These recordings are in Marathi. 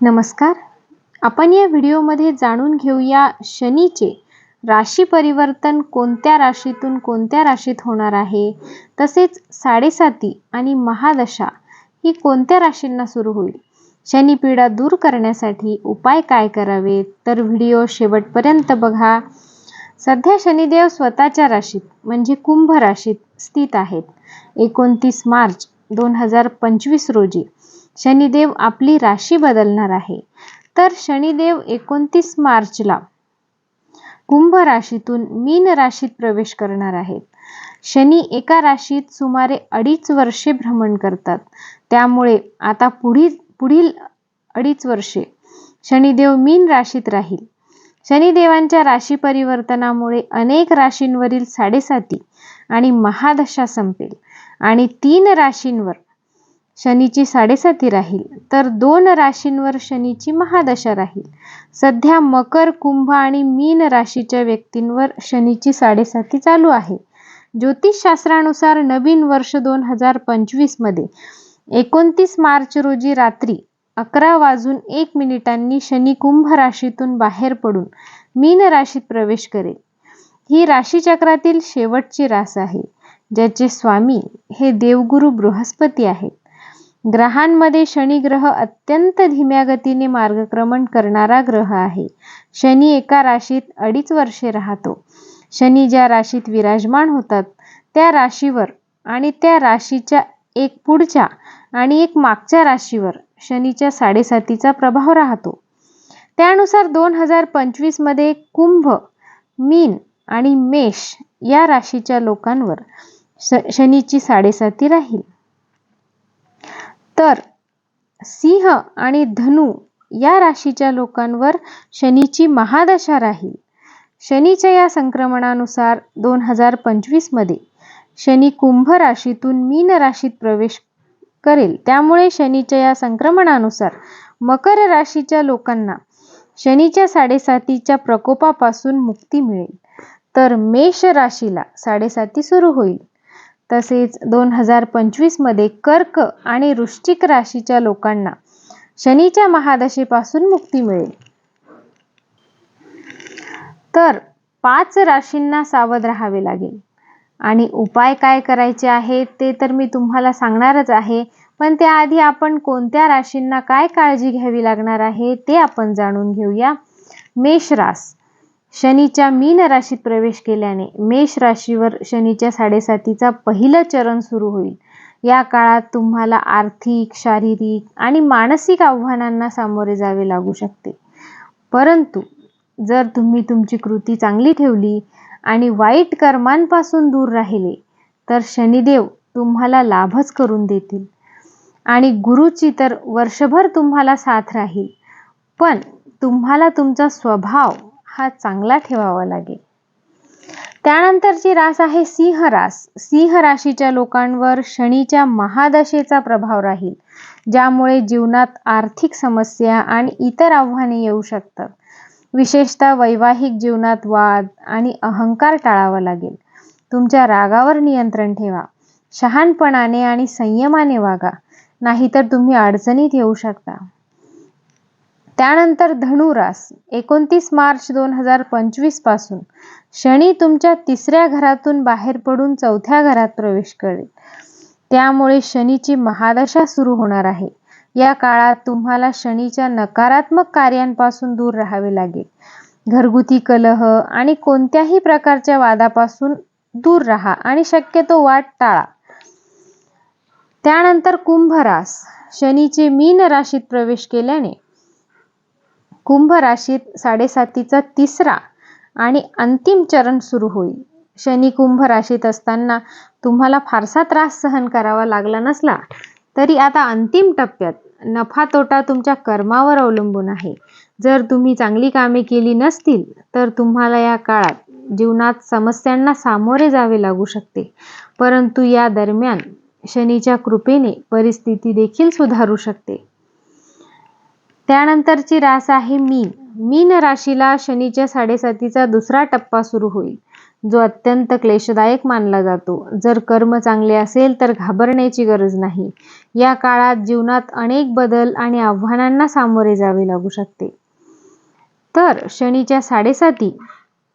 नमस्कार. आपण या व्हिडिओमध्ये जाणून घेऊया शनीचे राशी परिवर्तन कोणत्या राशीतून कोणत्या राशीत होणार आहे तसेच साडेसाती आणि महादशा ही कोणत्या राशींना सुरू होईल शनीपीडा दूर करण्यासाठी उपाय काय करावेत तर व्हिडिओ शेवटपर्यंत बघा. सध्या शनिदेव स्वतःच्या राशीत म्हणजे कुंभ राशीत स्थित आहेत. एकोणतीस मार्च दोन हजार पंचवीस रोजी शनिदेव आपली राशी बदलणार आहे. तर शनिदेव एकोणतीस मार्चला कुंभ राशीतून मीन राशीत प्रवेश करणार आहेत. शनी एका राशीत सुमारे अडीच वर्षे भ्रमण करतात. त्यामुळे आता पुढील पुढील अडीच वर्षे शनिदेव मीन राशीत राहील. शनिदेवांच्या राशी परिवर्तनामुळे अनेक राशींवरील साडेसाती आणि महादशा संपेल आणि तीन राशींवर शनीची साडेसाती राहील तर दोन राशींवर शनीची महादशा राहील. सध्या मकर कुंभ आणि मीन राशीच्या व्यक्तींवर शनीची साडेसाती चालू आहे. ज्योतिषशास्त्रानुसार नवीन वर्ष दोन हजार पंचवीसमध्ये एकोणतीस मार्च रोजी रात्री अकरा वाजून एक मिनिटांनी शनी कुंभ राशीतून बाहेर पडून मीन राशीत प्रवेश करेल. ही राशीचक्रातील शेवटची रास आहे ज्याचे स्वामी हे देवगुरु बृहस्पती आहेत. ग्रहांमध्ये शनी ग्रह अत्यंत धीम्या गतीने मार्गक्रमण करणारा ग्रह आहे. शनी एका राशीत अडीच वर्षे राहतो. शनी ज्या राशीत विराजमान होतात त्या राशीवर आणि त्या राशीच्या एक पुढच्या आणि एक मागच्या राशीवर शनीच्या साडेसातीचा प्रभाव राहतो. त्यानुसार दोन हजार पंचवीसमध्ये कुंभ मीन आणि मेष या राशीच्या लोकांवर श शनीची साडेसाती राहील. तर सिंह आणि धनु या राशीच्या लोकांवर शनीची महादशा राहील. शनीच्या या संक्रमणानुसार दोन हजार पंचवीसमध्ये शनी कुंभ राशीतून मीन राशीत प्रवेश करेल. त्यामुळे शनीच्या या संक्रमणानुसार मकर राशीच्या लोकांना शनीच्या साडेसातीच्या प्रकोपापासून मुक्ती मिळेल. तर मेष राशीला साडेसाती सुरू होईल. तसेच दोन हजार पंचवीसमध्ये कर्क आणि वृश्चिक राशीच्या लोकांना शनीच्या महादशेपासून मुक्ती मिळेल. तर पाच राशींना सावध राहावे लागेल. आणि उपाय काय करायचे आहेत ते तर मी तुम्हाला सांगणारच आहे. पण त्याआधी आपण कोणत्या राशींना काय काळजी घ्यावी लागणार आहे ते आपण जाणून घेऊया. मेष रास शनीच्या मीन राशीत प्रवेश केल्याने मेष राशीवर शनीच्या साडेसातीचा पहिलं चरण सुरू होईल. या काळात तुम्हाला आर्थिक शारीरिक आणि मानसिक आव्हानांना सामोरे जावे लागू शकते. परंतु जर तुम्ही तुमची कृती चांगली ठेवली आणि वाईट कर्मांपासून दूर राहिले तर शनिदेव तुम्हाला लाभच करून देतील. आणि गुरुची तर वर्षभर तुम्हाला साथ राहील पण तुम्हाला तुमचा स्वभाव हा चांगला ठेवावा लागेल. त्यानंतरची रास आहे सिंह रास. सिंह राशीच्या लोकांवर शनीच्या महादशेचा प्रभाव राहील ज्यामुळे जीवनात आर्थिक समस्या आणि इतर आव्हाने येऊ शकतात. विशेषतः वैवाहिक जीवनात वाद आणि अहंकार टाळावा लागेल. तुमच्या रागावर नियंत्रण ठेवा. शहाणपणाने आणि संयमाने वागा. नाहीतर तुम्ही अडचणीत येऊ शकता. त्यानंतर धनुरास एकोणतीस मार्च दोन हजार पंचवीसपासून शनी तुमच्या तिसऱ्या घरातून बाहेर पडून चौथ्या घरात प्रवेश करेल. त्यामुळे शनीची महादशा सुरू होणार आहे. या काळात तुम्हाला शनीच्या नकारात्मक कार्यांपासून दूर राहावे लागेल. घरगुती कलह आणि कोणत्याही प्रकारच्या वादापासून दूर राहा आणि शक्यतो वाट टाळा. त्यानंतर कुंभ रास शनीचे मीन राशीत प्रवेश केल्याने कुंभ राशीत साडेसातीचा तिसरा आणि अंतिम चरण सुरू होईल. शनी कुंभ राशीत असताना तुम्हाला फारसा त्रास सहन करावा लागला नसला तरी आता अंतिम टप्प्यात नफा तोटा तुमच्या कर्मावर अवलंबून आहे. जर तुम्ही चांगली कामे केली नसतील तर तुम्हाला या काळात जीवनात समस्यांना सामोरे जावे लागू शकते. परंतु या दरम्यान शनीच्या कृपेने परिस्थिती देखील सुधारू शकते. त्यानंतरची रास आहे मीन. मीन राशीला शनीच्या साडेसातीचा दुसरा टप्पा सुरू होईल. जो अत्यंत क्लेशदायक मानला जातो. जर कर्म चांगले असेल तर घाबरण्याची गरज नाही. या काळात जीवनात अनेक बदल आणि आव्हानांना सामोरे जावे लागू शकते. तर शनीच्या साडेसाती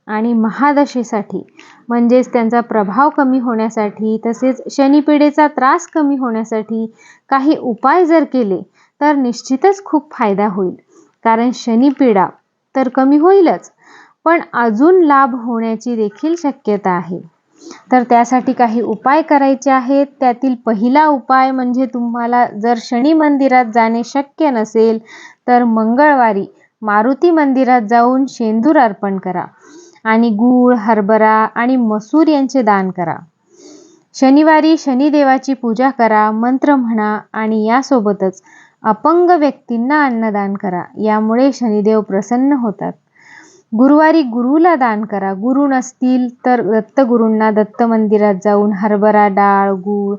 आणि महादशेसाठी म्हणजेच त्यांचा प्रभाव कमी होण्यासाठी तसेच शनिपिढेचा त्रास कमी होण्यासाठी काही उपाय जर केले तर निश्चितच खूप फायदा होईल. कारण शनिपीडा तर कमी होईलच पण अजून लाभ होण्याची देखील शक्यता आहे. तर त्यासाठी काही उपाय करायचे आहेत. त्यातील पहिला उपाय म्हणजे तुम्हाला जर शनी मंदिरात जाणे शक्य नसेल तर मंगळवारी मारुती मंदिरात जाऊन शेंदूर अर्पण करा आणि गूळ हरभरा आणि मसूर यांचे दान करा. शनिवारी शनिदेवाची पूजा करा मंत्र म्हणा आणि यासोबतच अपंग व्यक्तींना अन्नदान करा. यामुळे शनिदेव प्रसन्न होतात. गुरुवारी गुरुला दान करा. गुरु नसतील तर दत्तगुरूंना दत्त मंदिरात जाऊन हरभरा डाळ गूळ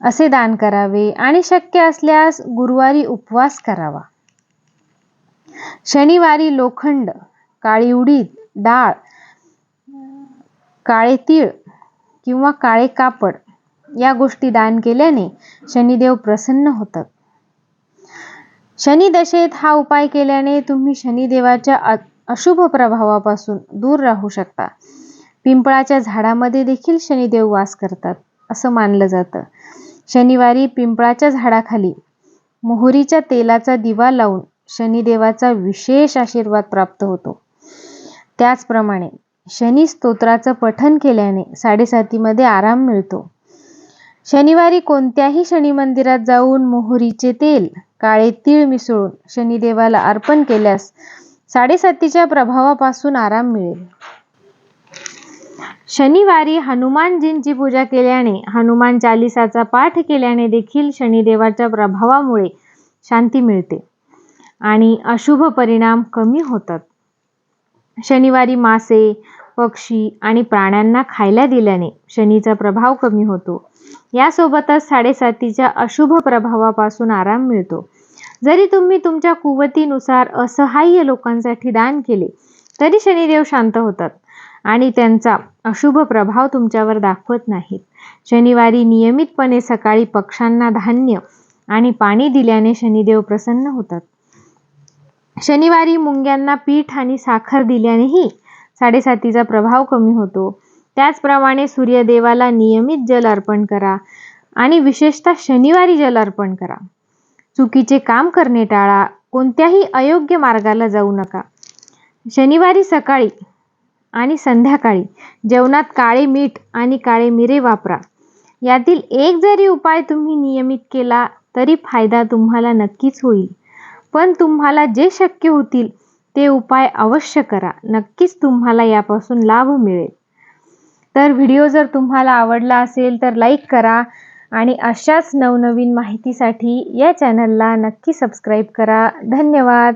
असे दान करावे आणि शक्य असल्यास गुरुवारी उपवास करावा. शनिवारी लोखंड काळी उडीद डाळ काळे तीळ किंवा काळे कापड या गोष्टी दान केल्याने शनिदेव प्रसन्न होतात. शनिदशेत हा उपाय केल्याने तुम्ही शनिदेवाच्या अशुभ प्रभावापासून दूर राहू शकता. पिंपळाच्या झाडामध्ये देखील शनिदेव वास करतात असं मानलं जातं. शनिवारी पिंपळाच्या झाडाखाली मोहरीच्या तेलाचा दिवा लावून शनिदेवाचा विशेष आशीर्वाद प्राप्त होतो. त्याचप्रमाणे शनी स्तोत्राचं पठन केल्याने साडेसातीमध्ये आराम मिळतो. शनिवारी कोणत्याही शनी मंदिरात जाऊन मोहरीचे तेल काळे तीळ मिसळून शनिदेवाला अर्पण केल्यास साडेसातीच्या प्रभावापासून आराम मिळेल. शनिवारी हनुमानजींची पूजा केल्याने हनुमान चालिसाचा पाठ केल्याने देखील शनिदेवाच्या प्रभावामुळे शांती मिळते आणि अशुभ परिणाम कमी होतात. शनिवारी मासे पक्षी आणि प्राण्यांना खायला दिल्याने शनीचा प्रभाव कमी होतो. यासोबतच साडेसातीच्या अशुभ प्रभावापासून आराम मिळतो. जरी तुम्ही तुमच्या कुवतीनुसार असहाय्य लोकांसाठी दान केले तरी शनिदेव शांत होतात आणि त्यांचा अशुभ प्रभाव तुमच्यावर दाखवत नाहीत. शनिवारी नियमितपणे सकाळी पक्ष्यांना धान्य आणि पाणी दिल्याने शनिदेव प्रसन्न होतात. शनिवारी मुंग्यांना पीठ आणि साखर दिल्यानेही साडेसातीचा प्रभाव कमी होतो. त्याचप्रमाणे सूर्यदेवाला नियमित जल अर्पण करा आणि विशेषतः शनिवारी जल अर्पण करा. चुकीचे काम करणे टाळा. कोणत्याही अयोग्य मार्गाला जाऊ नका. शनिवारी सकाळी आणि संध्याकाळी जेवणात काळे मीठ आणि काळे मिरे वापरा. यातील एक जरी उपाय तुम्ही नियमित केला तरी फायदा तुम्हाला नक्कीच होईल. पण तुम्हाला जे शक्य होतील ते उपाय अवश्य करा. नक्कीच तुम्हाला यापासून लाभ मिळेल. तर व्हिडिओ जर तुम्हाला आवडला असेल तर लाईक करा. आणि अशाच नवनवीन माहितीसाठी या चॅनलला नक्की सबस्क्राईब करा. धन्यवाद.